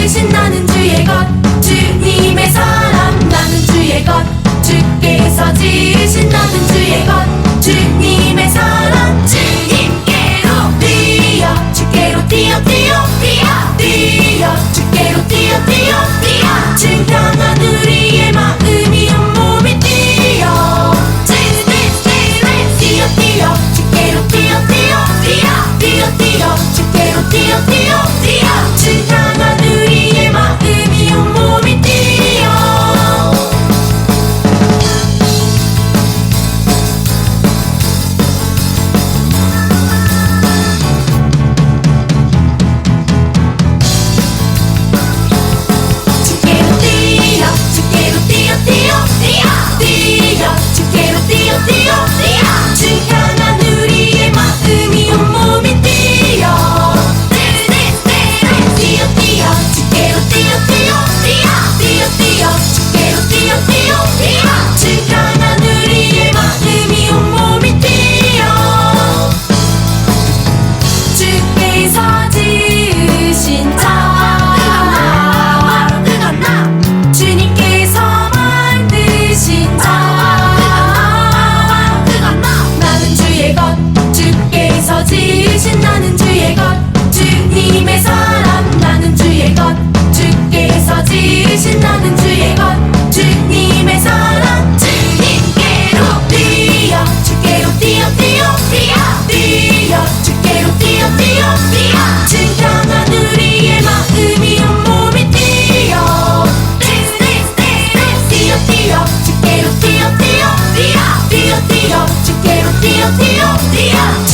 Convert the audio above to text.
계신 나는 주의 것 주님의 사람 나는 주의 것 주께서 지으신 나는 주의 것 주님의 사람 주님께로 뛰어 주께로 뛰어 뛰어 뛰어 뛰어. 주께로 뛰어 뛰어 뛰어. 증명한 우리의 마음이 온몸이 뛰어. 뛰어 뛰어. 주께로 뛰어 뛰어 뛰어 뛰어 뛰어. 주께로 뛰어 뛰어. 것 지으신 나는 주의 것 주님의 사람 나는 주의 것 주께서 지으신 나는 주의 것 주님의 사람 주님께로 뛰어 주께로 뛰어 뛰어 뛰어 뛰어 주께로 뛰어 뛰어 뛰어 증강한 우리의 마음이 온몸이 뛰어 뛰어 뛰어 주께로 뛰어 뛰어 뛰어 뛰어 뛰어 주께로 뛰어 뛰어 뛰어